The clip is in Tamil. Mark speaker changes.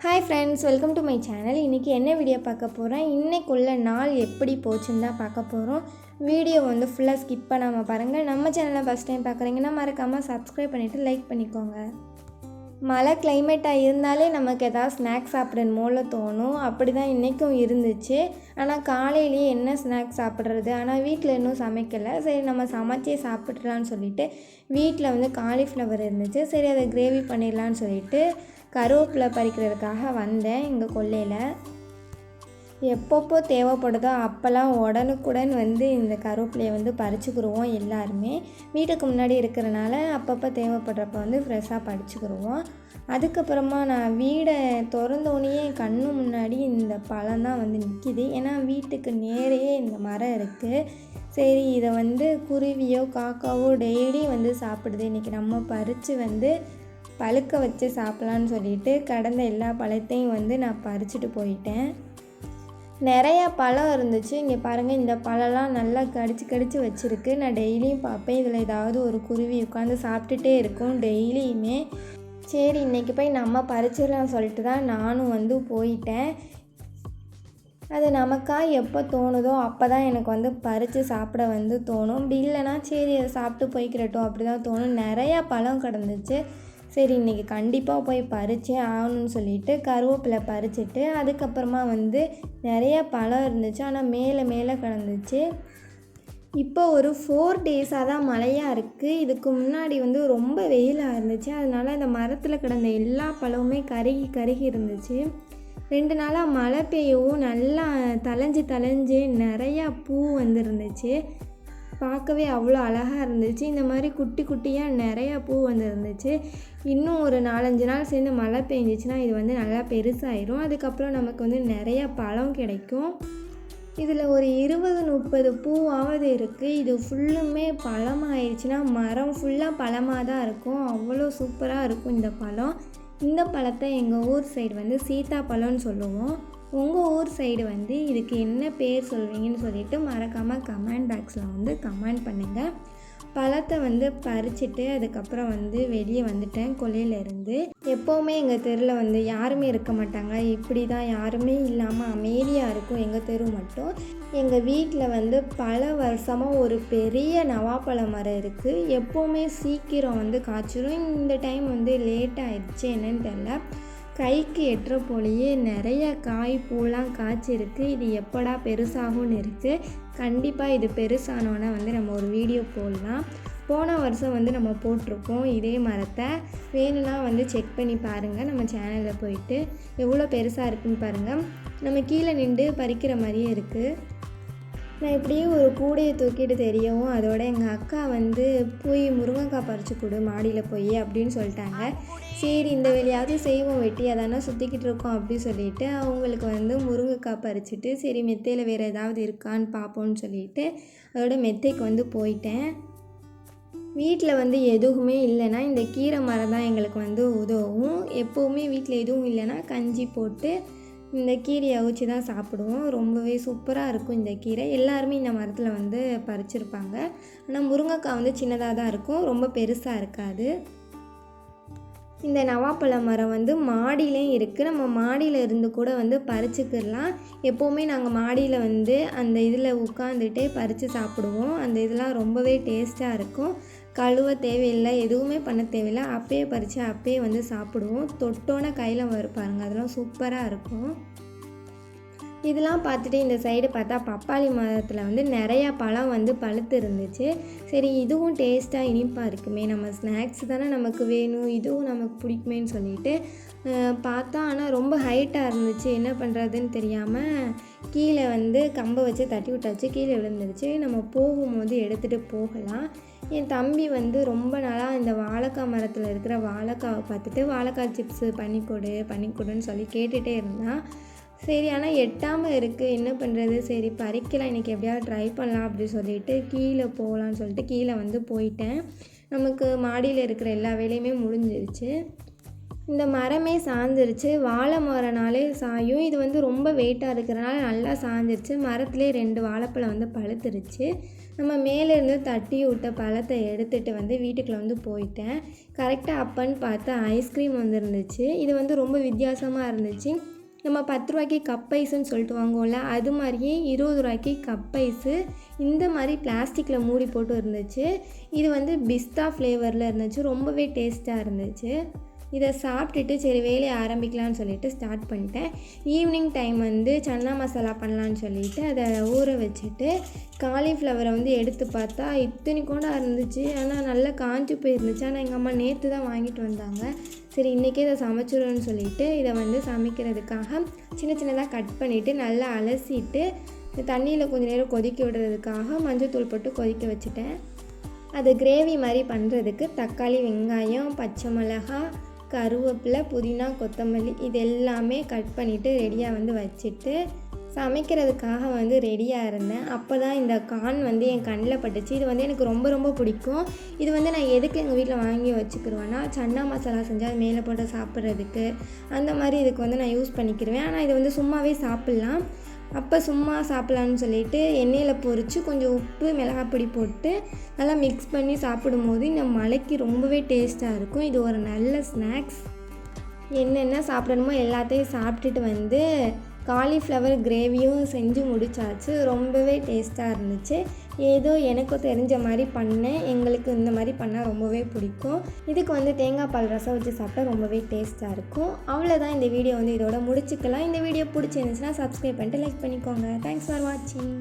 Speaker 1: Hi friends welcome to my channel இன்றைக்கி என்ன வீடியோ பார்க்க போகிறேன் இன்றைக்குள்ள நாள் எப்படி போச்சுன்னு தான் பார்க்க போகிறோம் வீடியோ வந்து ஃபுல்லாக ஸ்கிப் பண்ணாமல் பாருங்கள் நம்ம சேனலை ஃபஸ்ட் டைம் பார்க்குறீங்கன்னா மறக்காமல் சப்ஸ்கிரைப் பண்ணிவிட்டு லைக் பண்ணிக்கோங்க. மழை கிளைமேட்டாக இருந்தாலே நமக்கு எதாவது ஸ்நாக்ஸ் சாப்பிடணும் போல தோணும். அப்படி தான் இன்றைக்கும் இருந்துச்சு. ஆனால் காலையிலேயே என்ன ஸ்நாக்ஸ் சாப்பிட்றது? ஆனால் வீட்டில் இன்னும் சமைக்கலை. சரி நம்ம சமைச்சே சாப்பிட்றலான்னு சொல்லிட்டு வீட்டில் வந்து காலிஃப்ளவர் இருந்துச்சு. சரி அதை கிரேவி பண்ணிடலான்னு சொல்லிட்டு கருவேப்பிலை பறிக்கிறதுக்காக வந்தேன் எங்கள் கொல்லையில். எப்பப்போ தேவைப்படுதோ அப்போல்லாம் உடனுக்குடன் வந்து இந்த கருவேப்பிலையை வந்து பறிச்சுக்கிடுவோம் எல்லாருமே. வீட்டுக்கு முன்னாடி இருக்கிறனால அப்பப்போ தேவைப்படுறப்ப வந்து ஃப்ரெஷ்ஷாக பறிச்சுக்கிடுவோம் அதுக்கப்புறமா நான் வீடை திறந்தோடனே கண்ணு முன்னாடி இந்த பழம் தான் வந்து நிற்கிது ஏன்னா வீட்டுக்கு நேரையே இந்த மரம் இருக்குது சரி இதை வந்து குருவியோ காக்காவோ டெய்லி வந்து சாப்பிடுது. இன்றைக்கி நம்ம பறித்து வந்து பழுக்க வச்சு சாப்பிட்லான்னு சொல்லிட்டு கடந்த எல்லா பழத்தையும் வந்து நான் பறிச்சுட்டு போயிட்டேன். நிறையா பழம் இருந்துச்சு. இங்கே பாருங்கள் இந்த பழம்லாம் நல்லா கடிச்சு கடிச்சு வச்சுருக்கு. நான் டெய்லியும் பார்ப்பேன். இதில் ஏதாவது ஒரு குருவி உட்காந்து சாப்பிட்டுட்டே இருக்கும் டெய்லியுமே. சரி இன்றைக்கி போய் நம்ம பறிச்சிடலாம் சொல்லிட்டு தான் நானும் வந்து போயிட்டேன். அது நமக்கா எப்போ தோணுதோ அப்போ தான் எனக்கு வந்து பறித்து சாப்பிட வந்து தோணும். அப்படி இல்லைனா சரி அதை சாப்பிட்டு போய்க்கிறட்டும். அப்படி தான் தோணும். நிறையா பழம் கிடந்துச்சு. சரி இன்றைக்கி கண்டிப்பாக போய் பறிச்சே ஆகணும்னு சொல்லிட்டு கருவேப்பிலை பறிச்சிட்டு அதுக்கப்புறமா வந்து நிறைய பழம் இருந்துச்சு. ஆனால் மேலே மேலே கிடந்துச்சு இப்போ ஒரு ஃபோர் டேஸாக தான் மழையாக இருக்குது இதுக்கு முன்னாடி வந்து ரொம்ப வெயிலாக இருந்துச்சு. அதனால் இந்த மரத்தில் கிடந்த எல்லா பழமுமே கருகி கருகி இருந்துச்சு. ரெண்டு நாளாக மழை பெய்யவும் நல்லா தளைஞ்சு தளைஞ்சு நிறையா பூ வந்துருந்துச்சு. பார்க்கவே அவ்வளோ அழகாக இருந்துச்சு. இந்த மாதிரி குட்டி குட்டியாக நிறையா பூ வந்துருந்துச்சு. இன்னும் ஒரு நாலஞ்சு நாள் சேர்ந்து மழை பெஞ்சிச்சுன்னா இது வந்து நல்லா பெருசாயிரும். அதுக்கப்புறம் நமக்கு வந்து நிறையா பழம் கிடைக்கும். இதில் ஒரு இருபது முப்பது பூவாவது இருக்குது இது ஃபுல்லுமே பழமாயிடுச்சுன்னா மரம் ஃபுல்லாக பழமாக தான் இருக்கும். அவ்வளோ சூப்பராக இருக்கும் இந்த பழம். இந்த பழத்தை எங்கள் ஊர் சைடு வந்து சீதா பழம்னு சொல்லுவோம். உங்கள் ஊர் சைடு வந்து இதுக்கு என்ன பேர் சொல்வீங்கன்னு சொல்லிட்டு மறக்காமல் கமெண்ட் பாக்ஸில் வந்து கமெண்ட் பண்ணுங்கள் பழத்தை வந்து பறிச்சுட்டு அதுக்கப்புறம் வந்து வெளியே வந்துட்டேன் கொல்லையிலேருந்து எப்போவுமே எங்கள் தெருவில் வந்து யாருமே இருக்க மாட்டாங்க. இப்படி தான் யாருமே இல்லாமல் அமைதியாக இருக்கும் எங்கள் தெரு மட்டும். எங்கள் வீட்டில் வந்து பல வருஷமாக ஒரு பெரிய நவாப்பழ மரம் இருக்குது எப்போவுமே சீக்கிரம் வந்து காய்ச்சிரும். இந்த டைம் வந்து லேட் ஆயிடுச்சு என்னன்னு தெரில கைக்கு எட்டுற போலேயே நிறைய காய் பூலாம் காய்ச்சிருக்கு. இது எப்படா பெருசாகும்னு இருக்குது கண்டிப்பாக இது பெருசானோன்னே வந்து நம்ம ஒரு வீடியோ போடலாம். போன வருஷம் வந்து நம்ம போட்டிருக்கோம் இதே மரத்தை. வேணும்னா வந்து செக் பண்ணி பாருங்கள் நம்ம சேனலில் போயிட்டு எவ்வளோ பெருசாக இருக்குன்னு பாருங்கள் நம்ம கீழே நின்று பறிக்கிற மாதிரியே இருக்குது நான் இப்படியே ஒரு கூடையை தூக்கிட்டு தெரியவும் அதோட எங்கள் அக்கா வந்து போய் முருங்கைக்காய் பறித்து கொடு மாடியில் போய் அப்படின்னு சொல்லிட்டாங்க. சரி இந்த வேலையாவது செய்வோம் வெட்டி அதானே சுற்றிக்கிட்டு இருக்கோம் அப்படின்னு சொல்லிட்டு அவங்களுக்கு வந்து முருங்கைக்காய் பறிச்சுட்டு சரி மெத்தையில் வேறு ஏதாவது இருக்கான்னு பார்ப்போம்னு சொல்லிட்டு அதோட மெத்தைக்கு வந்து போயிட்டேன். வீட்டில் வந்து எதுவுமே இல்லைன்னா இந்த கீரை மரம் தான் எங்களுக்கு வந்து உதவும். எப்போவுமே வீட்டில் எதுவும் இல்லைன்னா கஞ்சி போட்டு இந்த கீரையை அவிச்சு தான் சாப்பிடுவோம். ரொம்பவே சூப்பராக இருக்கும் இந்த கீரை. எல்லாருமே இந்த மரத்தில் வந்து பறிச்சிருப்பாங்க. ஆனால் முருங்கைக்காய் வந்து சின்னதாக தான் இருக்கும். ரொம்ப பெருசாக இருக்காது. இந்த நவாப்பழ மரம் வந்து மாடியிலையும் இருக்குது நம்ம மாடியில் இருந்து கூட வந்து பறிச்சுக்கிடலாம். எப்போவுமே நாங்கள் மாடியில் வந்து அந்த இதில் உட்காந்துட்டே பறித்து சாப்பிடுவோம். அந்த இதெல்லாம் ரொம்பவே டேஸ்ட்டாக இருக்கும். கழுவ தேவையில்லை எதுவுமே பண்ண தேவையில்லை. அப்பயே பறித்து அப்பயே வந்து சாப்பிடுவோம். தொட்டோன்னே கையில் பாருங்கள் அதெல்லாம் சூப்பராக இருக்கும். இதெல்லாம் பார்த்துட்டு இந்த சைடு பார்த்தா பப்பாளி மரத்தில் வந்து நிறையா பழம் வந்து பழுத்து இருந்துச்சு. சரி இதுவும் டேஸ்ட்டாக இனிப்பாக இருக்குமே. நம்ம ஸ்நாக்ஸ் தானே நமக்கு வேணும். இதுவும் நமக்கு பிடிக்குமேன்னு சொல்லிட்டு பார்த்தா ஆனால் ரொம்ப ஹைட்டாக இருந்துச்சு. என்ன பண்ணுறதுன்னு தெரியாமல் கீழே வந்து கம்பை வச்சு தட்டி விட்டாச்சு. கீழே விழுந்துருச்சு. நம்ம போகும்போது எடுத்துகிட்டு போகலாம். என் தம்பி வந்து ரொம்ப நாளாக இந்த வாழைக்காய் மரத்தில் இருக்கிற வாழைக்காவை பார்த்துட்டு வாழைக்காய் சிப்ஸு பண்ணிக்கொடு பண்ணிக்கொடுன்னு சொல்லி கேட்டுகிட்டே இருந்தான் சரி ஆனால் எட்டாமல் இருக்குது என்ன பண்ணுறது சரி பறிக்கலாம். இன்றைக்கி எப்படியாவது ட்ரை பண்ணலாம் அப்படின்னு சொல்லிட்டு கீழே போகலான்னு சொல்லிட்டு கீழே வந்து போயிட்டேன். நமக்கு மாடியில் இருக்கிற எல்லா வேலையுமே முடிஞ்சிருச்சு. இந்த மரமே சாஞ்சிருச்சு. வாழை மரனாலே சாயும். இது வந்து ரொம்ப வெயிட்டாக இருக்கிறனால நல்லா சாஞ்சிருச்சு. மரத்துலேயே ரெண்டு வாழைப்பழம் வந்து பழுத்துருச்சு. நம்ம மேலேருந்து தட்டி விட்ட பழத்தை எடுத்துகிட்டு வந்து வீட்டுக்குள்ளே வந்து போயிட்டேன். கரெக்டாக அப்பன்னு பார்த்தா ஐஸ்கிரீம் வந்துருந்துச்சு. இது வந்து ரொம்ப வித்தியாசமாக இருந்துச்சு. நம்ம பத்து ரூபாய்க்கு கப் ஐஸுன்னு சொல்லிட்டு வாங்குவோம்ல அது மாதிரியே இருபது ரூபாய்க்கு கப் ஐஸு இந்த மாதிரி பிளாஸ்டிக்கில் மூடி போட்டு இருந்துச்சு. இது வந்து பிஸ்தா ஃப்ளேவரில் இருந்துச்சு. ரொம்பவே டேஸ்ட்டாக இருந்துச்சு. இதை சாப்பிட்டுட்டு சரி வேலையை ஆரம்பிக்கலாம்னு சொல்லிட்டு ஸ்டார்ட் பண்ணிட்டேன். ஈவினிங் டைம் வந்து சன்னா மசாலா பண்ணலான்னு சொல்லிட்டு அதை ஊற வச்சுட்டு காலிஃப்ளவரை வந்து எடுத்து பார்த்தா இத்தனி கூட இருந்துச்சு. ஆனால் நல்லா காஞ்சி போயிருந்துச்சு. ஆனால் எங்கள் அம்மா நேற்று தான் வாங்கிட்டு வந்தாங்க. சரி இன்றைக்கே இதை சமைச்சிடும்னு சொல்லிட்டு இதை வந்து சமைக்கிறதுக்காக சின்ன சின்னதாக கட் பண்ணிவிட்டு நல்லா அலசிட்டு தண்ணியில் கொஞ்சம் நேரம் கொதிக்க விடுறதுக்காக மஞ்சள் போட்டு கொதிக்க வச்சுட்டேன். அது கிரேவி மாதிரி பண்ணுறதுக்கு தக்காளி வெங்காயம் பச்சை மிளகாய் கருவேப்பிலை புதினா கொத்தமல்லி இது எல்லாமே கட் பண்ணிவிட்டு ரெடியாக வந்து வச்சுட்டு சமைக்கிறதுக்காக வந்து ரெடியாக இருந்தேன். அப்போ தான் இந்த கான் வந்து என் கண்ணில் பட்டுச்சு. இது வந்து எனக்கு ரொம்ப ரொம்ப பிடிக்கும். இது வந்து நான் எதுக்கு எங்கள் வீட்டில் வாங்கி வச்சுக்கிருவேன்னா சன்னா மசாலா செஞ்சால் அது மேலே போட்டு சாப்பிட்றதுக்கு அந்த மாதிரி இதுக்கு வந்து நான் யூஸ் பண்ணிக்கிருவேன். ஆனால் இது வந்து சும்மாவே சாப்பிட்லாம். அப்போ சும்மா சாப்பிட்லான்னு சொல்லிட்டு எண்ணெயில் பொரித்து கொஞ்சம் உப்பு மிளகாப்பொடி போட்டு நல்லா மிக்ஸ் பண்ணி சாப்பிடும்போது இந்த மலைக்கு ரொம்பவே டேஸ்ட்டாக இருக்கும். இது ஒரு நல்ல ஸ்நாக்ஸ் என்னென்ன சாப்பிடணுமோ எல்லாத்தையும் சாப்பிட்டுட்டு வந்து காலிஃப்ளவர் கிரேவியும் செஞ்சு முடிச்சாச்சு. ரொம்பவே டேஸ்ட்டாக இருந்துச்சு. ஏதோ எனக்கும் தெரிஞ்ச மாதிரி பண்ணேன். எங்களுக்கு இந்த மாதிரி பண்ணால் ரொம்பவே பிடிக்கும். இதுக்கு வந்து தேங்காய் பால் ரசம் வச்சு சாப்பிட்டா ரொம்பவே டேஸ்ட்டாக இருக்கும். அவ்வளோதான் இந்த வீடியோ வந்து இதோட முடிச்சுக்கலாம். இந்த வீடியோ பிடிச்சிருந்துச்சுன்னா சப்ஸ்கிரைப் பண்ணிட்டு லைக் பண்ணிக்கோங்க. தேங்க்ஸ் ஃபார் வாட்சிங்